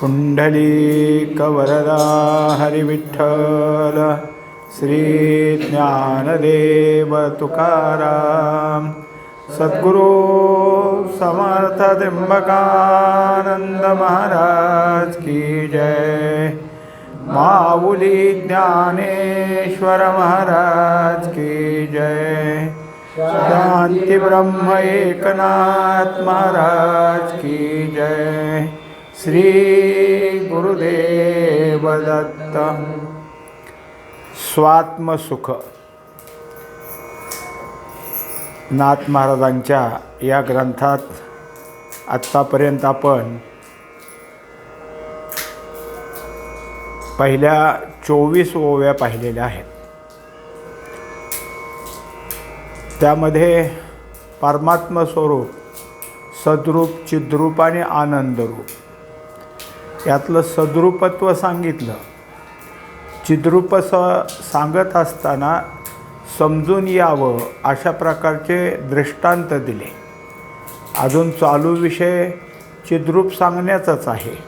पुण्डलीकवरदा हरिविठ्ठल श्री ज्ञानदेव तुकाराम सद्गुरू समर्थ त्र्यंबकानंद महाराज की जय। माऊली ज्ञानेश्वर महाराज की जय। शांती ब्रह्म एकनाथ महाराज की जय। श्री गुरुदेव दत्त स्वात्मसुख। नाथ महाराजांच्या या ग्रंथात आत्तापर्यंत आपण पहिल्या चोवीस ओव्या पाहिलेल्या आहेत. त्यामध्ये परमात्म स्वरूप सद्रूप चिद्रूप आणि आनंदरूप यातलं सद्रुपत्व सांगितलं. चिद्रूप स सांगत असताना समजून यावं अशा प्रकारचे दृष्टांत दिले. अजून चालू विषय चिद्रूप सांगण्याचाच आहे.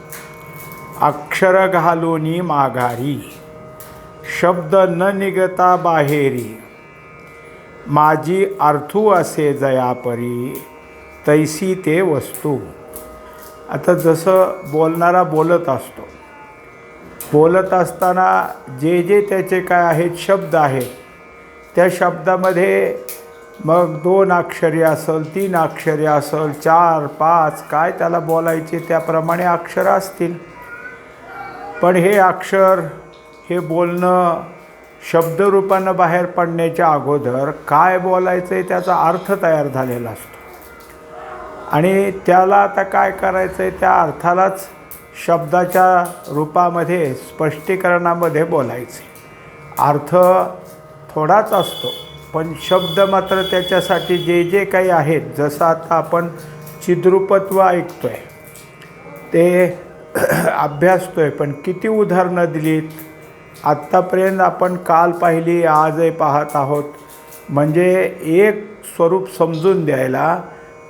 अक्षर घालूनी माघारी शब्द न निघता बाहेरी माझी अर्थू असे जयापरी तैसी ते वस्तू. आता जसं बोलणारा बोलत असतो. बोलत असताना जे जे त्याचे काय आहेत शब्द आहेत त्या शब्दामध्ये मग दोन अक्षरे असेल तीन अक्षरे असेल चार पाच काय त्याला बोलायचे त्याप्रमाणे अक्षरं असतील. पण हे अक्षर हे बोलणं शब्दरूपानं बाहेर पडण्याच्या अगोदर काय बोलायचं आहे त्याचा अर्थ तयार झालेला असतो. आणि त्याला आता काय करायचं आहे त्या अर्थालाच शब्दाच्या रूपामध्ये स्पष्टीकरणामध्ये बोलायचे. अर्थ थोडाच असतो पण शब्द मात्र त्याच्यासाठी जे जे काही आहेत जसं आता आपण चिद्रूपत्व ऐकतो आहे ते अभ्यासतो आहे पण किती उदाहरणं दिलीत? आत्तापर्यंत आपण काल पाहिली आजही पाहत आहोत. म्हणजे एक स्वरूप समजून द्यायला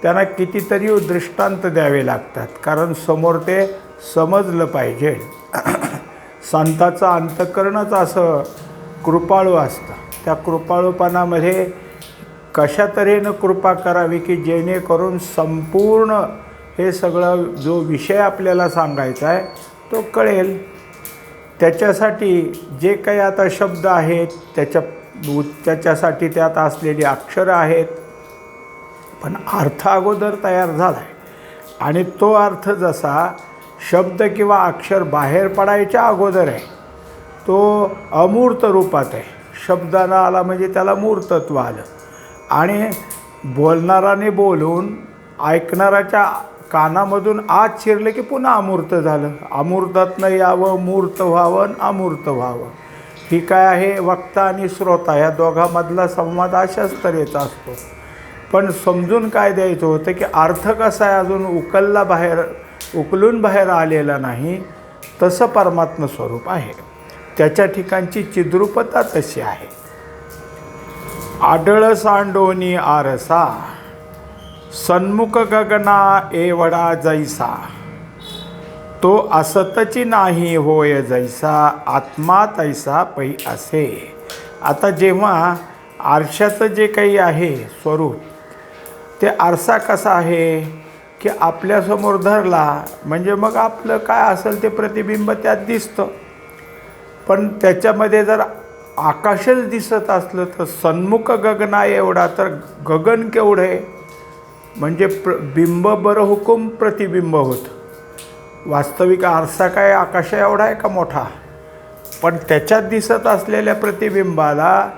त्यांना कितीतरी दृष्टांत द्यावे लागतात. कारण समोर ते समजलं पाहिजे. संताचं अंतकरणच असं कृपाळू असतं. त्या कृपाळूपणामध्ये कशा तऱ्हेनं कृपा करावी की जेणेकरून संपूर्ण हे सगळं जो विषय आपल्याला सांगायचा आहे तो कळेल. त्याच्यासाठी जे काही आता शब्द आहेत त्याच्या त्याच्यासाठी त्यात असलेली अक्षरं आहेत पण अर्थ अगोदर तयार झाला आहे आणि तो अर्थ जसा शब्द किंवा अक्षर बाहेर पडायच्या अगोदर आहे तो अमूर्त रूपात आहे. शब्दानं आला म्हणजे त्याला मूर्तत्व आलं. आणि बोलणाराने बोलून ऐकणाराच्या कानामधून आत शिरलं की पुन्हा अमूर्त झालं. अमूर्तातनं यावं मूर्त व्हावं आणि अमूर्त व्हावं. ही काय आहे? वक्ता आणि श्रोता ह्या दोघांमधला संवाद अशाच तऱ्हेचा असतो. पण समजून काय द्यायचं होतं की अर्थ कसा आहे अजून उकलला बाहेर उकलून बाहेर आलेला नाही तसं परमात्म स्वरूप आहे. त्याच्या ठिकाणची चिद्रूपता तशी आहे. आडळ सांडोनी आरसा सन्मुख गगना एवढा जैसा. तो असतची नाही होय जैसा आत्मा तैसा पै असे. आता जेव्हा आरशाचं जे काही आहे स्वरूप ते आरसा कसा आहे की आपल्यासमोर धरला म्हणजे मग आपलं काय असेल ते प्रतिबिंब त्यात दिसतं. पण त्याच्यामध्ये जर आकाशच दिसत असलं तर सन्मुख गगना एवढा तर गगन केवढं? आहे म्हणजे प्र बिंब बरं हुकूम प्रतिबिंब होतं. वास्तविक आरसा काय आकाशा एवढा आहे का मोठा? पण त्याच्यात दिसत असलेल्या प्रतिबिंबाला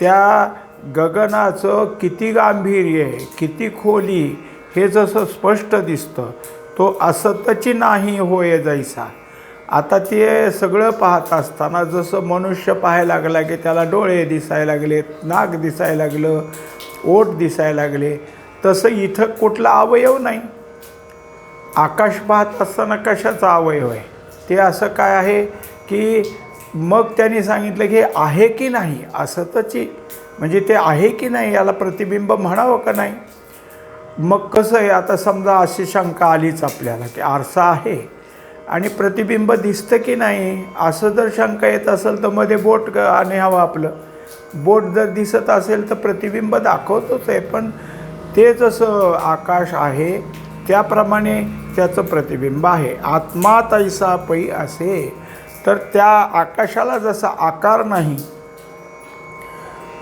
त्या गगनाचं किती गांभीर्य आहे किती खोली हे जसं स्पष्ट दिसतं तो असतची नाही होय जायचा. आता ते सगळं पाहत असताना जसं मनुष्य पाहायला लागला की त्याला डोळे दिसायला लागले नाक दिसायला लागलं ओठ दिसायला लागले तसं इथं कुठला अवयव नाही. आकाश पाहत असताना कशाचा अवयव आहे? ते असं काय आहे की मग त्यांनी सांगितलं की आहे की नाही? असं तची म्हणजे ते आहे की नाही याला प्रतिबिंब म्हणावं का नाही? मग कसं आहे? आता समजा अशी शंका आलीच आपल्याला की आरसा आहे आणि प्रतिबिंब दिसतं की नाही? असं जर शंका येत असेल तर मध्ये बोट आणि हवं आपलं. बोट जर दिसत असेल तर प्रतिबिंब दाखवतोच आहे पण ते जसं आकाश आहे त्याप्रमाणे त्याचं प्रतिबिंब आहे. आत्मा तैसा पै असे. तर त्या आकाशाला जसा आकार नाही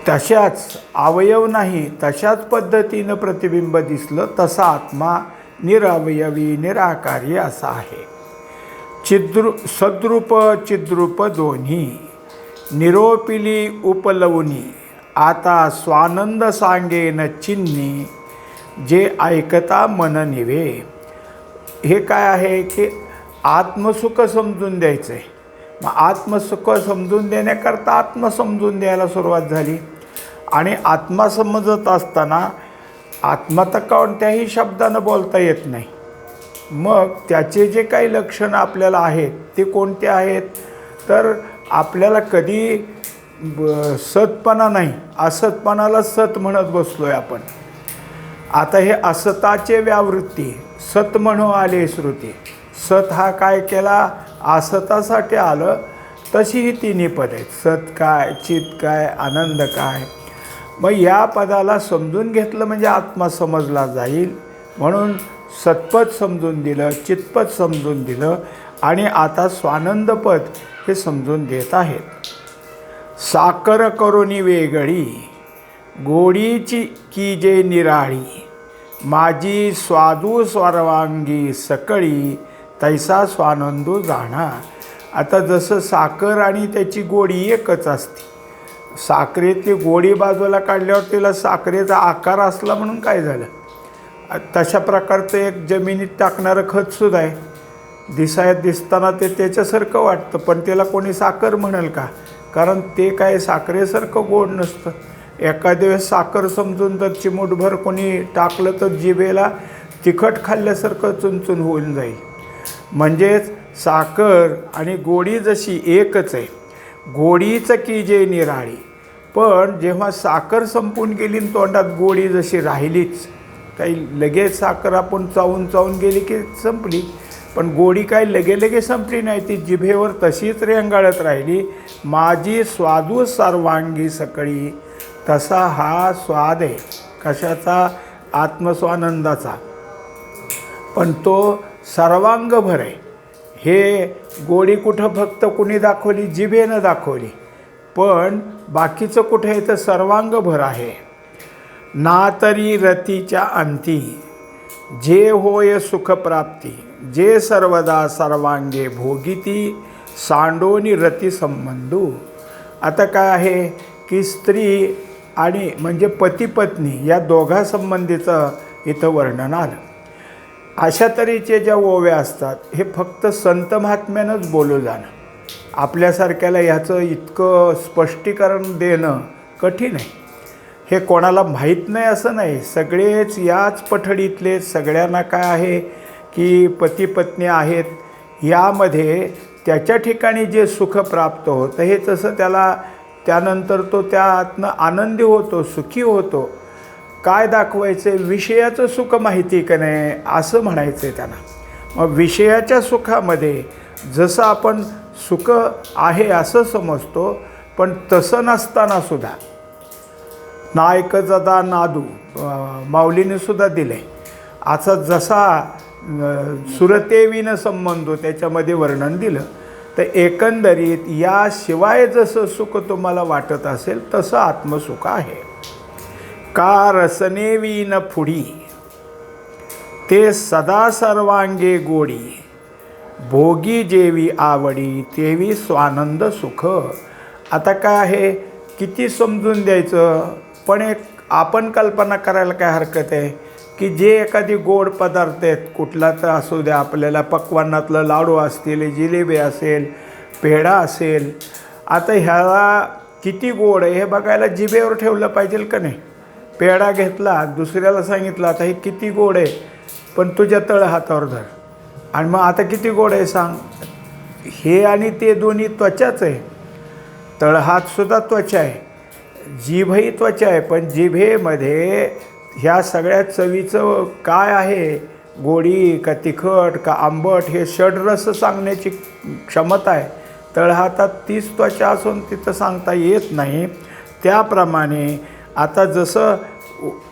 तशाच अवयव नाही तशाच पद्धतीनं प्रतिबिंब दिसलं तसा आत्मा निरवयवी निराकारी असा आहे. चिद्रू सद्रूप चिद्रूप दोन्ही निरोपिली उपलवणी आता स्वानंद सांगेन चिन्नी जे ऐकता मन निवे. हे काय आहे की आत्मसुख समजून द्यायचं आहे मग आत्मसुख समजून देण्याकरता आत्म समजून द्यायला सुरुवात झाली. आणि आत्मा समजत असताना आत्मा तर कोणत्याही शब्दानं बोलता येत नाही. मग त्याचे जे काही लक्षणं आपल्याला आहेत ते कोणते आहेत? तर आपल्याला कधी ब- सतपणा नाही. असतपणाला सत म्हणत बसलो आहे आपण. आता हे असताचे व्यावृत्ती सत म्हणू आले श्रुती. सत हा काय केला? असतासाठी आलं. तशी ही तिन्ही पद आहेत. सत काय चित काय आनंद काय? मग या पदाला समजून घेतलं म्हणजे आत्मा समजला जाईल. म्हणून सतपद समजून दिलं चितपद समजून दिलं आणि आता स्वानंदपद हे समजून देत आहेत. साकर करोनी वेगळी गोडीची की जे निराळी माझी स्वादू सर्वांगी सकळी तैसा स्वानंदू जाणा. आता जसं साखर आणि त्याची गोडी एकच असते साखरेची गोडी बाजूला काढल्यावर तिला साखरेचा आकार असला म्हणून काय झालं? तशा प्रकारचं एक जमिनीत टाकणारं खतसुद्धा आहे. दिसायत दिसताना ते त्याच्यासारखं वाटतं पण त्याला कोणी साखर म्हणाल का? कारण ते काय साखरेसारखं गोड नसतं. एखाद्या वेळेस साखर समजून जर चिमूटभर कोणी टाकलं तर जिभेला तिखट खाल्ल्यासारखं चुनचुन होऊन जाईल. म्हणजेच साखर आणि गोडी जशी एकच आहे गोडीचं की जे निराळी? पण जेव्हा साखर संपून गेली तोंडात गोडी जशी राहिलीच काही लगेच साखर आपण चावून चावून गेली की संपली. पण गोडी काय लगे लगे संपली नाही ती जिभेवर तशीच रेंगाळत राहिली. माझी स्वादू सर्वांगी सकळी तसा हा स्वाद आहे कशाचा? आत्मस्वानंदाचा. पण तो सर्वांगभर आहे. हे गोडी कुठं फक्त कुणी दाखवली? जिभेनं दाखवली. पण बाकीचं कुठं आहे? तर सर्वांगभर आहे. ना तरी रतीच्या अंती. जे होय सुखप्राप्ती. जे सर्वदा सर्वांगे भोगिती. सांडोनी रती संबंधू. आता काय आहे? की स्त्री आणि म्हणजे पती पत्नी या दोघासंबंधीचं इथं वर्णन आलं. अशा तऱ्हेचे ज्या ओव्या असतात हे फक्त संत महात्म्यानंच बोलू जाणं. आपल्यासारख्याला ह्याचं इतकं स्पष्टीकरण देणं कठीण आहे. हे कोणाला माहीत नाही असं नाही. सगळेच याच पठडीतले सगळ्यांना काय आहे की पती पत्नी आहेत यामध्ये त्याच्या ठिकाणी जे सुख प्राप्त होतं हे तसं त्याला त्यानंतर तो त्यातनं आनंदी होतो सुखी होतो. काय दाखवायचं विषयाचं सुख माहिती का नाही असं म्हणायचं आहे त्यांना. मग विषयाच्या सुखामध्ये जसं आपण सुख आहे असं समजतो पण तसं नसताना सुद्धा नायक जदा नादू माऊलीने सुद्धा दिले असा जसा सुरतेवीनं संबंध त्याच्यामध्ये वर्णन दिलं तर एकंदरीत याशिवाय जसं सुख तुम्हाला वाटत असेल तसं आत्मसुख आहे. का रसनेवीन फुडी ते सदा सर्वांगे गोडी भोगी जेवी आवडी तेवी स्वानंद सुख. आता काय आहे? किती समजून द्यायचं? पण एक आपण कल्पना करायला काय हरकत आहे? की जे एखादी गोड पदार्थ आहेत कुठला तर असू द्या आपल्याला पक्वान्नातलं लाडू असतील जिलेबी असेल पेढा असेल आता ह्याला किती गोड आहे हे बघायला जिभेवर ठेवलं पाहिजे का नाही? पेढा घेतला दुसऱ्याला सांगितलं आता हे किती गोड आहे पण तुझ्या तळ हातावर धर. आणि मग आता किती गोड आहे सांग. हे आणि ते दोन्ही त्वचाच आहे. तळहातसुद्धा त्वचा आहे. जीभही त्वचा आहे पण जिभेमध्ये ह्या सगळ्या चवीचं काय आहे? गोडी का तिखट का आंबट हे षडरस सांगण्याची क्षमता आहे. तळहातात तीच त्वचा असून तिथं सांगता येत नाही. त्याप्रमाणे आता जसं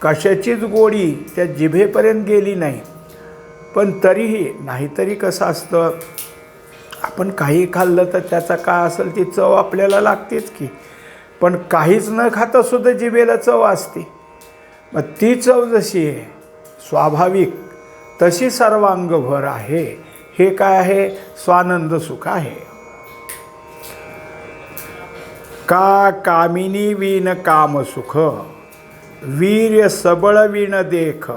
कशाचीच गोडी त्या जिभेपर्यंत गेली नाही पण तरीही नाहीतरी कसं असतं आपण काही खाल्लं तर त्याचा काय असेल ती चव आपल्याला लागतेच की. पण काहीच न खातासुद्धा जिभेला चव असते. मग ती चव जशी आहे स्वाभाविक तशी सर्वांगभर आहे. हे काय आहे? स्वानंद सुख आहे. का कामिनी विण काम सुख? वीर्य सबळ विण देख.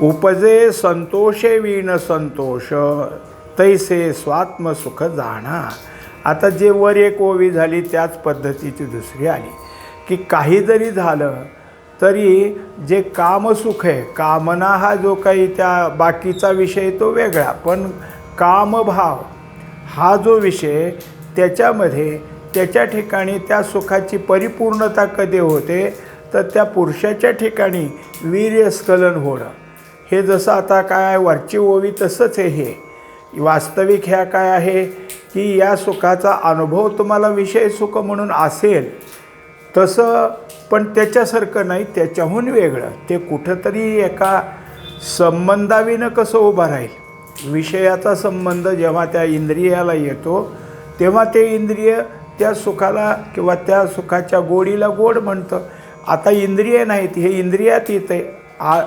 उपजे संतोषे विण संतोष. तैसे स्वात्मसुख जाणा. आता जे वर एक ओवी झाली त्याच पद्धतीची दुसरी आली. की काही जरी झालं तरी जे कामसुख आहे कामना हा जो काही त्या बाकीचा विषय तो वेगळा. पण कामभाव हा जो विषय त्याच्यामध्ये त्याच्या ठिकाणी त्या सुखाची परिपूर्णता कधी होते तर त्या पुरुषाच्या ठिकाणी वीर्यस्खलन होणं. हे जसं आता काय वरची ओवी तसंच आहे हे. वास्तविक ह्या काय आहे की या सुखाचा अनुभव तुम्हाला विषय सुख म्हणून असेल तसं पण त्याच्यासारखं नाही त्याच्याहून वेगळं. ते कुठंतरी एका संबंधाविनं कसं उभं राहील? विषयाचा संबंध जेव्हा त्या इंद्रियाला येतो तेव्हा ते इंद्रिय त्या सुखाला किंवा त्या सुखाच्या गोडीला गोड म्हणतं. आता इंद्रिय नाहीत हे इंद्रियात येते आ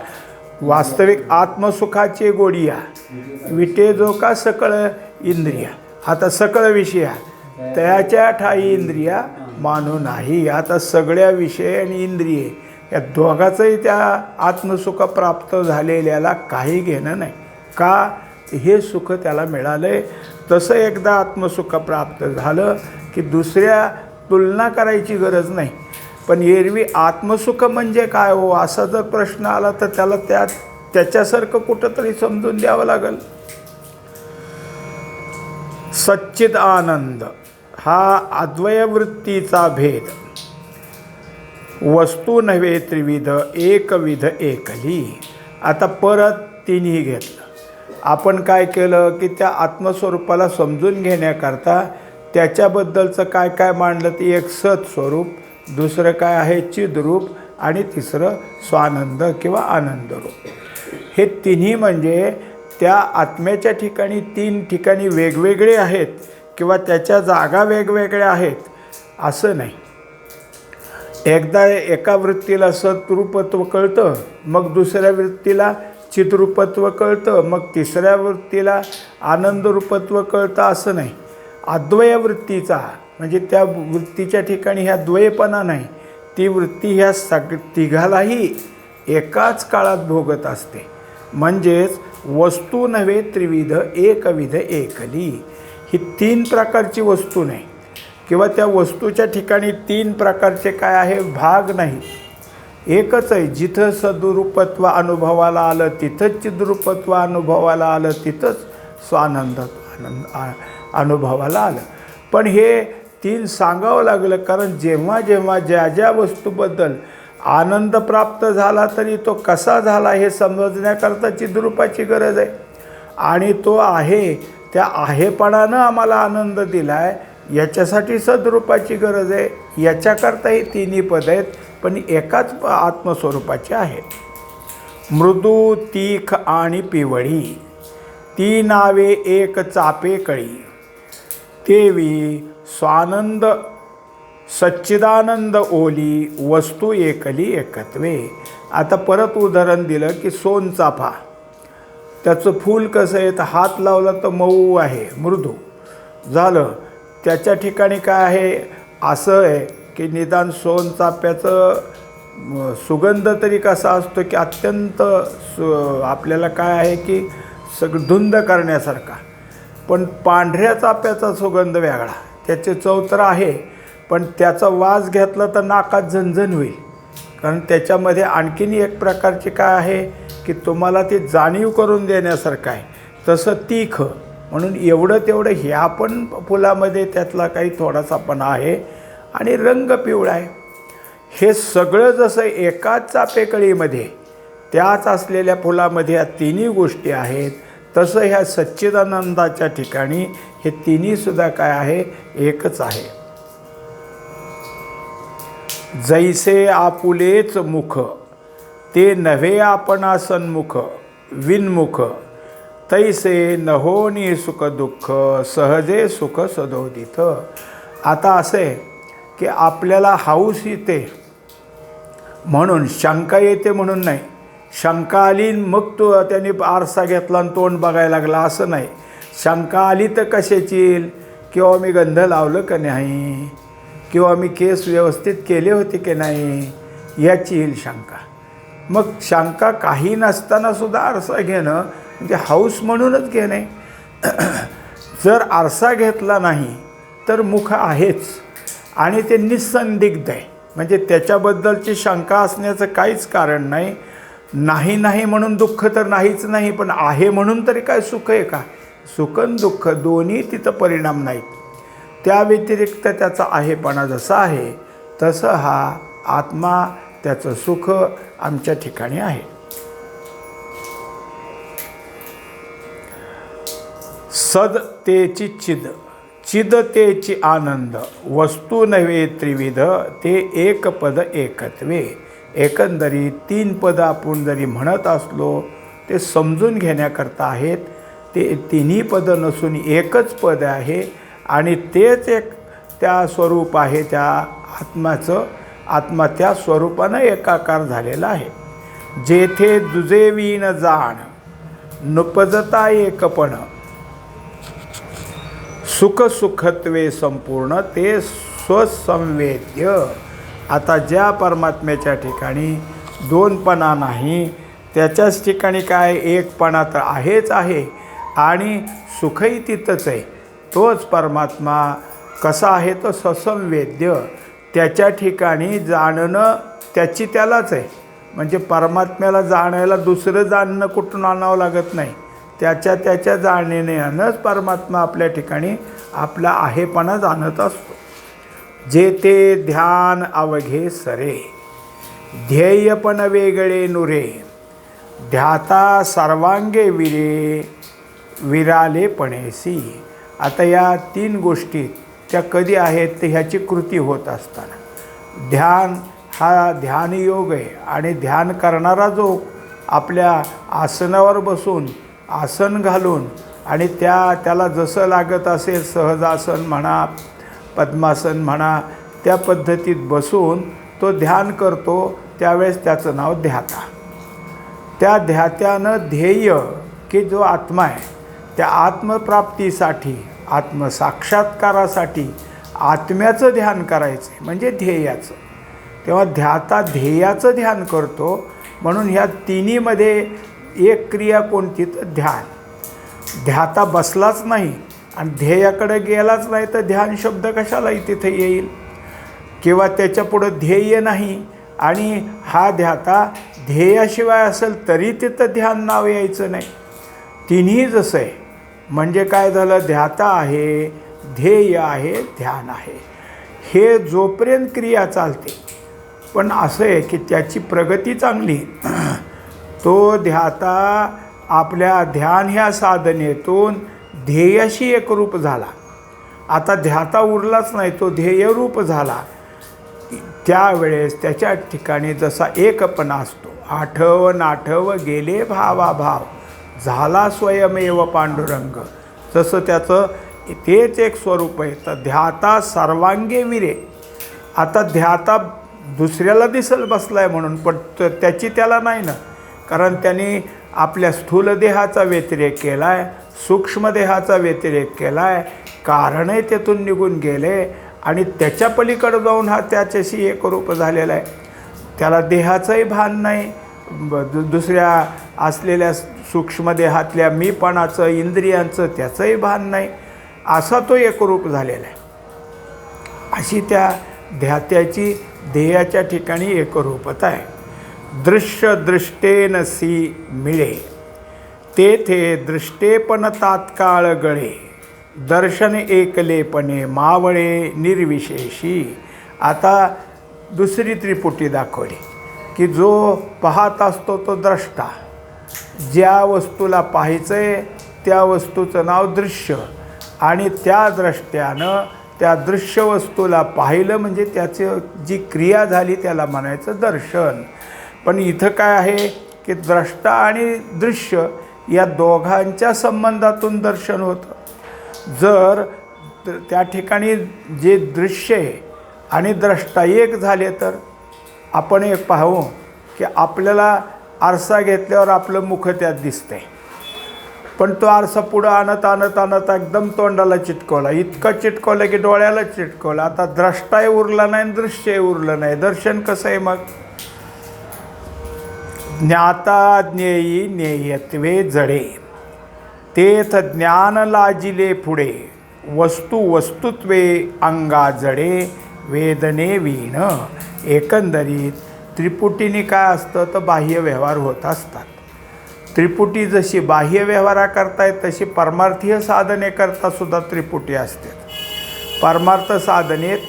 वास्तविक आत्मसुखाची गोडिया. विटे जो का सकळ इंद्रिया. आता सकळ विषया. त्याच्या ठाई इंद्रिया मानू नाही. आता सगळ्या विषय आणि इंद्रिये. या दोघाचंही त्या आत्मसुख प्राप्त झालेल्याला काही घेणं नाही. का? हे सुख त्याला मिळालं आहे तसं एकदा आत्मसुख प्राप्त झालं की दुसऱ्या तुलना करायची गरज नाही. पण एरवी आत्मसुख म्हणजे काय हो? असा जर प्रश्न आला तर त्याला त्या त्याच्यासारखं कुठंतरी समजून द्यावं लागेल. सच्चिद आनंद हा अद्वयवृत्तीचा भेद. वस्तू नव्हे त्रिविध एकविध एकली. आता परत तिन्ही घेतलं. आपण काय केलं की त्या आत्मस्वरूपाला समजून घेण्याकरता त्याच्याबद्दलचं काय काय मांडलं ते एक सत स्वरूप दुसरं काय आहे चिद्रूप आणि तिसरं स्वानंद किंवा आनंद रूप. हे तिन्ही म्हणजे त्या आत्म्याच्या ठिकाणी तीन ठिकाणी वेगवेगळे आहेत किंवा त्याच्या जागा वेगवेगळ्या आहेत असं नाही. एकदा एका वृत्तीला सतरूपत्व कळतं मग दुसऱ्या वृत्तीला चितरूपत्व कळतं मग तिसऱ्या वृत्तीला आनंदरूपत्व कळतं असं नाही. अद्वय वृत्तीचा म्हणजे त्या वृत्तीच्या ठिकाणी ह्या द्वयपणा नाही ती वृत्ती ह्या सग तिघालाही एकाच काळात भोगत असते. म्हणजेच वस्तू नव्हे त्रिविध एकविध एकली. ही तीन प्रकारची वस्तू नाही. किंवा त्या वस्तूच्या ठिकाणी तीन प्रकारचे काय आहे भाग नाही. एकच आहे जिथं सदुरूपत्व अनुभवाला आलं तिथंच चिद्रूपत्व अनुभवाला आलं तिथंच स्वानंदात आनंद अनुभवाला आलं. पण हे तीन सांगावं लागलं कारण जेव्हा जेव्हा ज्या ज्या वस्तूबद्दल आनंद प्राप्त झाला तरी तो कसा झाला हे समजण्याकरता चिद्रूपाची गरज आहे. आणि तो आहे त्या आहेपणानं आम्हाला आनंद दिला आहे याच्यासाठी सद्रूपाची गरज आहे. याच्याकरता ही तिन्ही पद आहेत पण एकाच आत्मस्वरूपाची आहेत मृदू तीख आणि पिवळी. ती नावे एक चापे कळी तेवी स्वानंद सच्चिदानंद ओली वस्तू एकली एकत्वे. आता परत उदाहरण दिलं की सोनचाफा त्याचं फूल कसं आहे? तर हात लावला तर मऊ आहे मृदू. झालं. त्याच्या ठिकाणी काय आहे? असं आहे की निदान सोनचाफ्याचं सुगंध तरी कसा असतो की अत्यंत सु आपल्याला काय आहे की सगळं धुंद करण्यासारखा. पण पांढऱ्या चाप्याचा सुगंध वेगळा. त्याचे चव तर आहे पण त्याचा वास घेतला तर नाकात झणझण होईल. कारण त्याच्यामध्ये आणखीन एक प्रकारची काय आहे की तुम्हाला ती जाणीव करून देण्यासारखं आहे. तसं तीख. म्हणून एवढं तेवढं ह्या पण फुलामध्ये त्यातला काही थोडासा पण आहे आणि रंग पिवळा आहे. हे सगळं जसं एकाच चापेकळीमध्ये त्याच असलेल्या फुलामध्ये या तिन्ही गोष्टी आहेत. तसं ह्या सच्चिदानंदाच्या ठिकाणी हे तिन्हीसुद्धा काय आहे? एकच आहे. जैसे आपुलेच मुख ते नव्हे आपणासनमुख विनमुख तैसे नहोनी सुख दुःख सहजे सुख सदोदित. आता असं आहे की आपल्याला हाऊस येते म्हणून शंका येते म्हणून नाही. शंका आली मग तो त्यांनी आरसा घेतला आणि तोंड बघायला लागला असं नाही. शंका आली तर कशाची? येईल किंवा मी गंध लावलं का नाही? किंवा मी केस व्यवस्थित केले होते की नाही? याची येईल शंका. मग शंका काही नसताना सुद्धा आरसा घेणं म्हणजे हाऊस म्हणूनच घेणे. जर आरसा घेतला नाही तर मुख आहेच. आणि ते निसंदिग्ध आहे. म्हणजे त्याच्याबद्दलची शंका असण्याचं काहीच कारण नाही. नाही नाही म्हणून दुःख तर नाहीच नाही पण आहे म्हणून तरी काय सुख आहे का? सुख आणि दुःख दोन्ही तिथं परिणाम नाहीत. त्या व्यतिरिक्त त्याचा आहेपणा जसा आहे तसं हा आत्मा त्याचं सुख आमच्या ठिकाणी आहे. सद तेची चिद चिद तेची आनंद वस्तू नव्हे त्रिविध ते एक पद एकत्वे. एकंदरीत तीन पदं आपण जरी म्हणत असलो ते समजून घेण्याकरता आहेत. ते तिन्ही पद नसून एकच पद आहे आणि तेच एक त्या स्वरूप आहे त्या आत्म्याचं. आत्मा त्या स्वरूपानं एकाकार झालेला आहे. जेथे दुजेवीन जाण नुपजता एकपण. सुख सुखत्वे संपूर्ण ते स्वसंवेद्य. आता ज्या परमात्म्याच्या ठिकाणी दोनपणा नाही त्याच्याच ठिकाणी काय एकपणा तर आहेच आहे आणि सुखही तिथंच आहे. तोच परमात्मा कसा आहे तो ससंवेद्य त्याच्या ठिकाणी जाणणं त्याची त्यालाच आहे. म्हणजे परमात्म्याला जाणायला दुसरं जाणणं कुठून आणावं लागत नाही. त्याच्या त्याच्या जाणण्यानंच परमात्मा आपल्या ठिकाणी आपला आहेपणा जाणत असतो. जे ते ध्यान अवघे सरे ध्येयपण वेगळे नुरे ध्याता सर्वांगे विरे विरालेपणेसी आता या तीन गोष्टी त्या कधी आहेत ते ह्याची कृती होत असताना. ध्यान हा ध्यानयोग आहे आणि ध्यान करणारा जो आपल्या आसनावर बसून आसन घालून आणि त्या त्याला जसं लागत असेल सहजासन म्हणा पद्मासन म्हणा त्या पद्धतीत बसून तो ध्यान करतो त्यावेळेस त्याचं नाव ध्याता. त्या ध्यात्यानं ध्येय की जो आत्मा आहे त्या आत्मप्राप्तीसाठी आत्मसाक्षात्कारासाठी आत्म्याचं ध्यान करायचं आहे म्हणजे ध्येयाचं. तेव्हा ध्याता ध्येयाचं ध्यान करतो म्हणून ह्या तिन्हीमध्ये एक क्रिया कोणती? तर ध्यान. ध्याता बसलाच नाही आणि ध्येयाकडे गेलाच नाही तर ध्यान शब्द कशालाही तिथे येईल. किंवा त्याच्यापुढं ध्येय नाही आणि हा ध्याता ध्येयाशिवाय असेल तरी तिथं ध्यान नाव यायचं नाही. तिन्ही जसं आहे. म्हणजे काय झालं? ध्याता आहे ध्येय आहे ध्यान आहे. हे जोपर्यंत क्रिया चालते. पण असं आहे की त्याची प्रगती चांगली तो ध्याता आपल्या ध्यान ह्या साधनेतून ध्येयाशी एकरूप झाला. आता ध्याता उरलाच नाही तो ध्येयरूप झाला. त्यावेळेस त्याच्या ठिकाणी जसा एकपणा असतो आठव नाठव गेले भावा भाव झाला स्वयमेव पांडुरंग. जसं त्याचं तेच एक स्वरूप आहे तर ध्याता सर्वांगे विरे. आता ध्याता दुसऱ्याला दिसल आहे म्हणून पण त्याची त्याला नाही ना. कारण त्यांनी आपल्या स्थूल देहाचा व्यतिरेक केला आहे सूक्ष्मदेहाचा व्यतिरेक केला आहे कारणही तेथून निघून गेले आणि त्याच्या पलीकडं जाऊन हा त्याच्याशी एकरूप झालेला आहे. त्याला देहाचंही भान नाही ब- दु दुसऱ्या असलेल्या सूक्ष्मदेहातल्या मीपणाचं इंद्रियांचं त्याचंही भान नाही असा तो एकरूप झालेला आहे. अशी त्या ध्यात्याची ध्येयाच्या ठिकाणी एकरूपता आहे. दृश्यदृष्टेन सी मिळे. तेथे दृष्टेपण तात्काळ गळे. दर्शन एकलेपणे मावळे निर्विशेषी. आता दुसरी त्रिपुटी दाखवली की जो पाहत असतो तो द्रष्टा. ज्या वस्तूला पाहायचं आहे त्या वस्तूचं नाव दृश्य. आणि त्या दृष्ट्यानं त्या दृश्य वस्तूला पाहिलं म्हणजे त्याची जी क्रिया झाली त्याला म्हणायचं दर्शन. पण इथं काय आहे की द्रष्टा आणि दृश्य या दोघांच्या संबंधातून दर्शन होतं. जर त्या ठिकाणी जे दृश्य आहे आणि द्रष्टा एक झाले तर आपण एक पाहू की आपल्याला आरसा घेतल्यावर आपलं मुख त्यात दिसतंय. पण तो आरसा पुढं आणत आणत आणत एकदम तोंडाला चिटकवला. इतकं चिटकवलं की डोळ्याला चिटकवलं. आता द्रष्टाही उरला नाही दृश्यही उरलं नाही. दर्शन कसं आहे मग? ज्ञाता ज्ञेयी ज्ञेयत्वे जडे. तेथ ज्ञान लाजिले पुढे वस्तू वस्तुत्वे अंगा जडे वेदने वीण एकंदरीत त्रिपुटीने काय असतं तर बाह्य व्यवहार होत असतात. त्रिपुटी जशी बाह्य व्यवहाराकरता आहे तशी परमार्थीय साधने करता सुद्धा त्रिपुटी असते परमार्थ साधनेत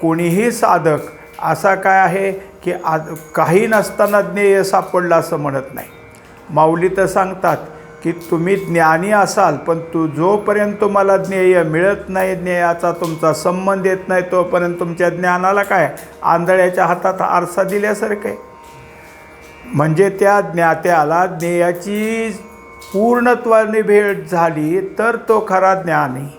कोणीही साधक असा काय आहे की आ काही नसताना ज्ञेय सापडलं असं म्हणत नाही. माऊली तर सांगतात की तुम्ही ज्ञानी असाल पण तू जोपर्यंत तुम्हाला ज्ञेय मिळत नाही ज्ञेयाचा तुमचा संबंध येत नाही तोपर्यंत तुमच्या ज्ञानाला काय? आंधळ्याच्या हातात आरसा दिल्यासारखं आहे. म्हणजे त्या ज्ञात्याला ज्ञेयाची पूर्णत्वाने भेट झाली तर तो खरा ज्ञानी.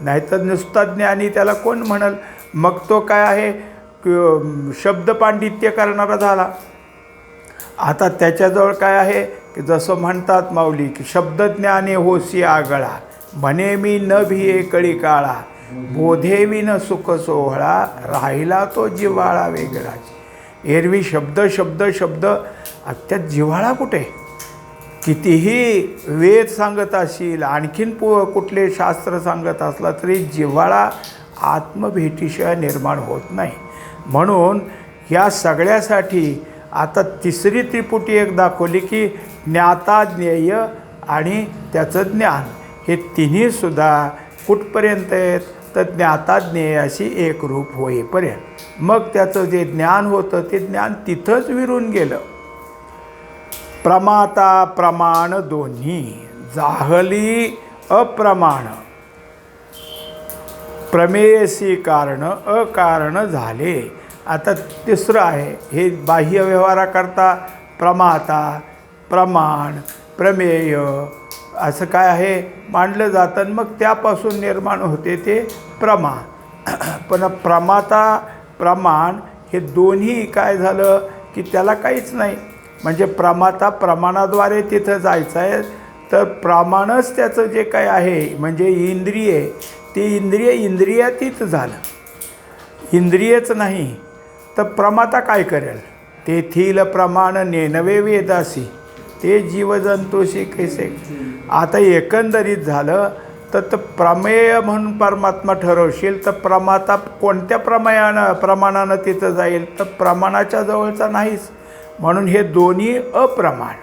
नाहीतर नुसता ज्ञानी त्याला कोण म्हणल? मग तो काय आहे? शब्दपांडित्य शब्द पांडित्य करणारा झाला. आता त्याच्याजवळ काय आहे? की जसं म्हणतात माऊली की शब्दज्ञाने होसी आगळा म्हणे मी न भिये कळी काळा बोधे विन सुख सोहळा राहिला तो जिव्हाळा वेगळाच एरवी शब्द शब्द शब्द त्यात जिव्हाळा कुठे? कितीही वेद सांगत असशील आणखीन पु कुठले शास्त्र सांगत असला तरी जिव्हाळा आत्मभेटीशिवाय निर्माण होत नाही. म्हणून ह्या सगळ्यासाठी आता तिसरी त्रिपुटी एक दाखवली की ज्ञाता ज्ञेय आणि त्याचं ज्ञान. हे तिन्हीसुद्धा कुठपर्यंत आहेत? तर ज्ञाता ज्ञेयाशी एक रूप होईपर्यंत. मग त्याचं जे ज्ञान होतं ते ज्ञान तिथंच विरून गेलं. प्रमाता प्रमाण दोन्ही जाहली अप्रमाण. प्रमेयसी कारण अकारण झाले. आता तिसरं आहे हे बाह्य व्यवहाराकरता प्रमाता प्रमाण प्रमेय असं काय आहे? मांडलं जातं आणि मग त्यापासून निर्माण होते ते प्रमा. पण प्रमाता प्रमाण हे दोन्ही काय झालं की त्याला काहीच नाही. म्हणजे प्रमाता प्रमाणाद्वारे तिथं जायचं आहे तर प्रमाणच त्याचं जे काय आहे म्हणजे इंद्रिय ते इंद्रिय इंद्रियातीत झालं. इंद्रियच नाही तर प्रमाता काय करेल? तेथील प्रमाण नेनवे वेदासी. ते जीवजंतूशी कैसे? आता एकंदरीत झालं तर तर प्रमेय म्हणून परमात्मा ठरवशील तर प्रमाता कोणत्या प्रमेयानं प्रमाणानं तिथं जाईल? तर प्रमाणाच्या जवळचा नाहीच. म्हणून हे दोन्ही अप्रमाण.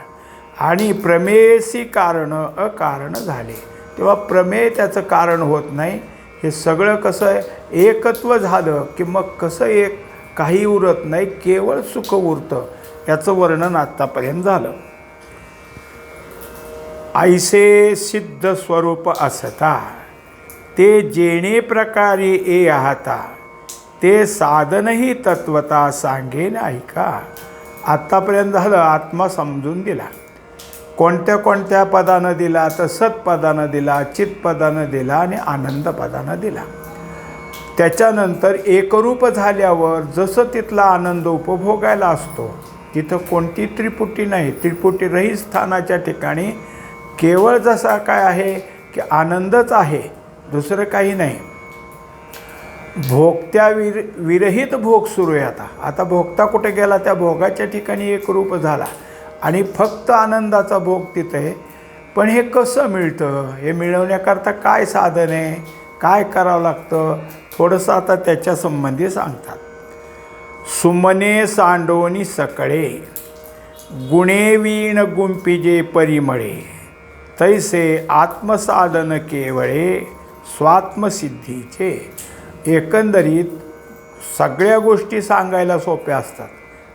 आणि प्रमेयसी कारण अकारण झाले. तेव्हा प्रमेय त्याचं कारण होत नाही. हे सगळं कसं आहे? एकत्व झालं की मग कसं एक काही उरत नाही केवळ सुख उरतं. याचं वर्णन आत्तापर्यंत झालं. ऐसे सिद्ध स्वरूप असता. ते जेणे प्रकारे ए आहाता. ते साधनही तत्वता सांगेन ऐका. आत्तापर्यंत झालं आत्मा समजून दिला कोणत्या कोणत्या पदानं दिला तर सत्पदानं दिला चित्तपदानं दिला आणि आनंदपदानं दिला. त्याच्यानंतर एकरूप झाल्यावर जसं तिथला आनंद उपभोगायला असतो तिथं कोणती त्रिपुटी नाही. त्रिपुटी रही स्थानाच्या ठिकाणी केवळ जसा काय आहे की आनंदच आहे दुसरं काही नाही. भोगत्या विर विरहित भोग सुरू आहे आता. आता भोगता कुठे गेला? त्या भोगाच्या ठिकाणी एकरूप झाला. आणि फक्त आनंदाचा भोग तिथं. आहे पण हे कसं मिळतं? हे मिळवण्याकरता काय साधन आहे? काय करावं लागतं? थोडंसं आता त्याच्या संबंधी सांगतात. सुमने सांडोनी सकळे गुणेवीण गुंपिजे परिमळे तैसे आत्मसाधन केवळे स्वात्मसिद्धीचे. एकंदरीत सगळ्या गोष्टी सांगायला सोप्या असतात.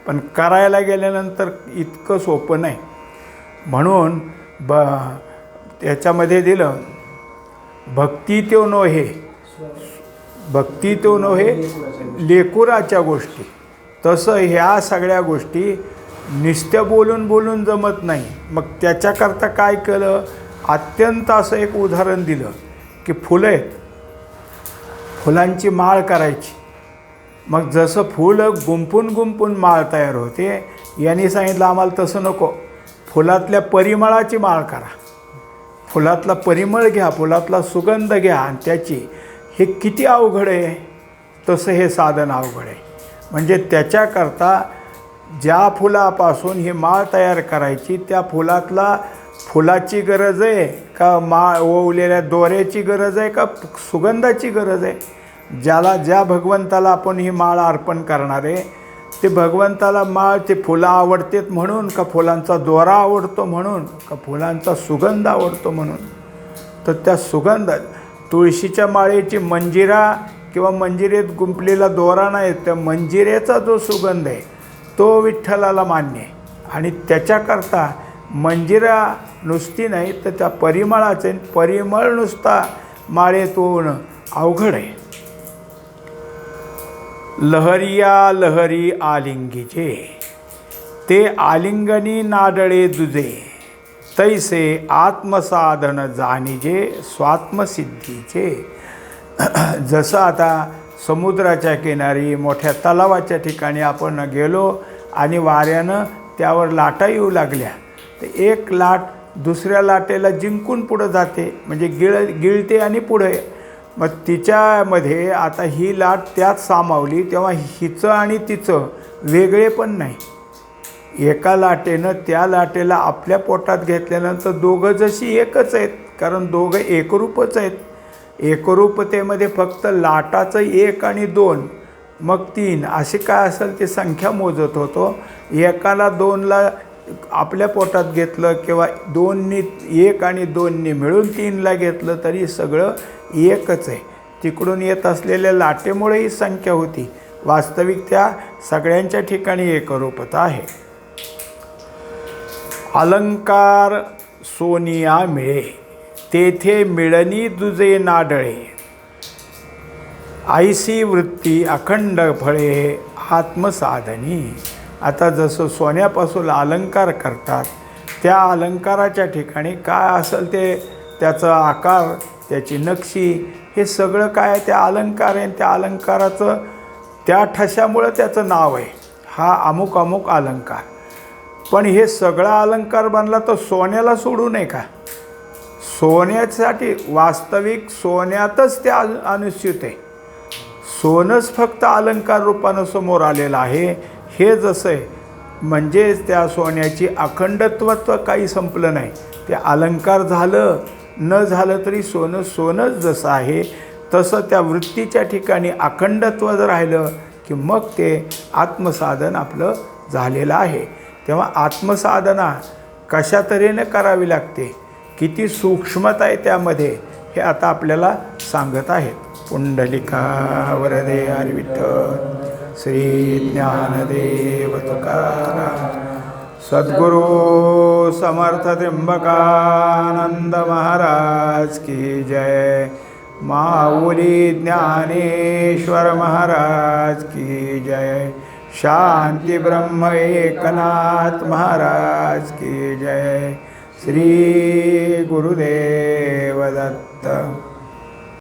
पण करायला गेल्यानंतर इतकं सोपं नाही. म्हणून ब त्याच्यामध्ये दिलं भक्ती तो नोहे. भक्ती तो नोहे लेकुराच्या गोष्टी. तसं ह्या सगळ्या गोष्टी नुसत्या बोलून बोलून जमत नाही. मग त्याच्याकरता काय केलं? अत्यंत असं एक उदाहरण दिलं की फुलं आहेत. फुलांची माळ करायची. मग जसं फुलं गुंपून गुंपून माळ तयार होते यांनी सांगितलं आम्हाला तसं नको. फुलातल्या परिमळाची माळ करा. फुलातला परिमळ घ्या फुलातला सुगंध घ्या आणि त्याची हे किती अवघड आहे? तसं हे साधन अवघड आहे. म्हणजे त्याच्याकरता ज्या फुलापासून ही माळ तयार करायची त्या फुलातला फुलाची गरज आहे का माळ ओवलेल्या दोऱ्याची गरज आहे का सुगंधाची गरज आहे? ज्याला ज्या भगवंताला आपण ही माळ अर्पण करणार आहे ते भगवंताला माळ ते फुलं आवडतेत म्हणून का फुलांचा दोरा आवडतो म्हणून का फुलांचा सुगंध आवडतो म्हणून? तर त्या सुगंध तुळशीच्या माळेची मंजिरा किंवा मंजिरेत गुंपलेला दोरा नाही त्या मंजिरेचा जो सुगंध आहे तो विठ्ठलाला मान्य आहे. आणि त्याच्याकरता मंजिरा नुसती नाही तर त्या परिमळाचे परिमळ नुसता माळेत माळेतून अवघड आहे. लहरिया लहरी आलिंगीचे ते आलिंगनी नाडळे दुजे तैसे आत्मसाधन जाणीजे स्वात्मसिद्धीचे. जसं आता समुद्राच्या किनारी मोठ्या तलावाच्या ठिकाणी आपण गेलो आणि वाऱ्यानं त्यावर लाटा येऊ लागल्या तर एक लाट दुसऱ्या लाटेला जिंकून पुढं जाते म्हणजे गिळ गिळते आणि पुढे मग तिच्यामध्ये आता ही लाट त्यात सामावली तेव्हा हिचं आणि तिचं वेगळे पण नाही. एका लाटेनं त्या लाटेला आपल्या पोटात घेतल्यानंतर दोघं जशी एकच आहेत कारण दोघं एकरूपच आहेत. एकरूपतेमध्ये फक्त लाटाचं एक आणि दोन मग तीन अशी काय असेल ती संख्या मोजत होतो. एकाला दोनला आपल्या पोटात घेतलं किंवा दोननी एक आणि दोननी मिळून तीनला घेतलं तरी सगळं एकच आहे. तिकडून येत असलेल्या लाटेमुळे ही संख्या होती. वास्तविक त्या सगळ्यांच्या ठिकाणी एकरूपता आहे. अलंकार सोनिया मिळे तेथे मिळणी दुजे नाडळे. आयसी वृत्ती अखंड फळे आत्मसाधनी. आता जसं सोन्यापासून अलंकार करतात त्या अलंकाराच्या ठिकाणी काय असेल ते त्याचा आकार त्याची नक्षी हे सगळं काय त्या अलंकार आहे. त्या अलंकाराचं त्या ठशामुळं त्याचं नाव आहे. हा अमुक अमुक अलंकार. पण हे सगळा अलंकार बनला तर सोन्याला सोडू नये का? सोन्यासाठी वास्तविक सोन्यातच ते अनु अनुस्यूत आहे. सोनंच फक्त अलंकार रूपानं समोर आलेलं आहे. हे जसं आहे. म्हणजेच त्या सोन्याची अखंडत्वत्व काही संपलं नाही. ते अलंकार झालं न झालं तरी सोनं सोनंच जसं आहे तसं त्या वृत्तीच्या ठिकाणी अखंडत्व जर राहिलं की मग ते आत्मसाधन आपलं झालेलं आहे. तेव्हा आत्मसाधना कशा तऱ्हेनं करावी लागते? किती सूक्ष्मता आहे त्यामध्ये हे आता आपल्याला सांगत आहेत. पुंडलिका वरदे हरी विठ्ठल श्री ज्ञानदेव तुकाराम सद्गुरु समर्थ त्र्यंबकानंद महाराज की जय। माऊली ज्ञानेश्वर महाराज की जय। शांती ब्रह्म एकनाथ महाराज की जय। श्री गुरुदेव दत्त